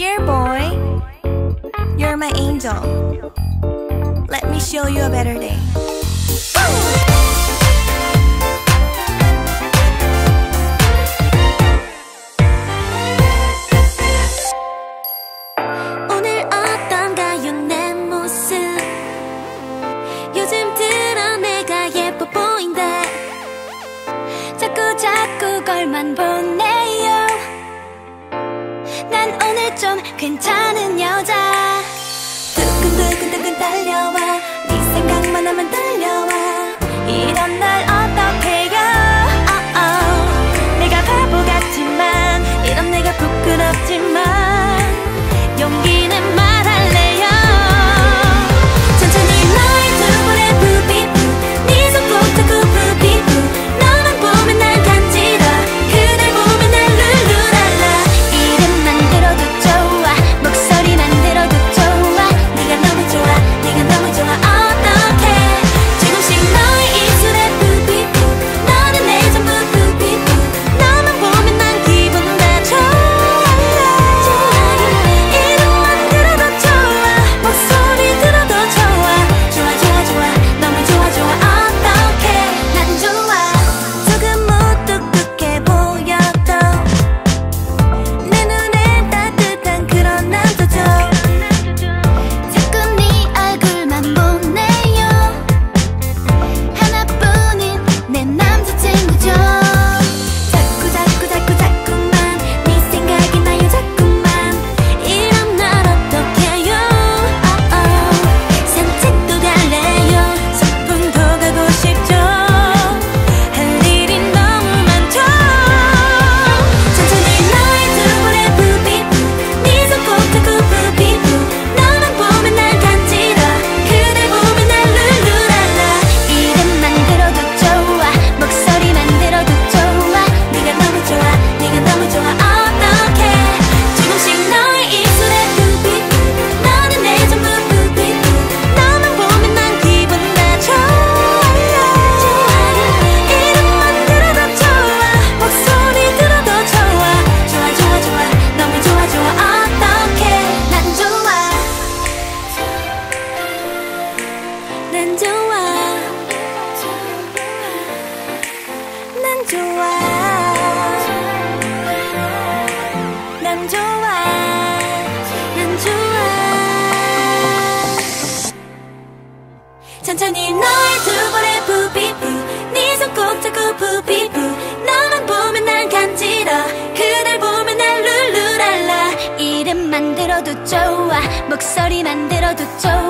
Dear boy. You're my angel. Let me show you a better day. 오늘 어떤가요, 내 모습? 요즘 들어 내가 예뻐 보인다. 자꾸 자꾸 걸만 보는 난 오늘 좀 괜찮은 여자. 두근두근두근 달려와. 네 생각만 하면 달려와. 천천히 너의 두 볼에 부피부. 네 손 꼭 잡고 부피부. 너만 보면 난 간지러. 그댈 보면 난 룰루랄라. 이름만 들어도 좋아. 목소리만 들어도 좋아.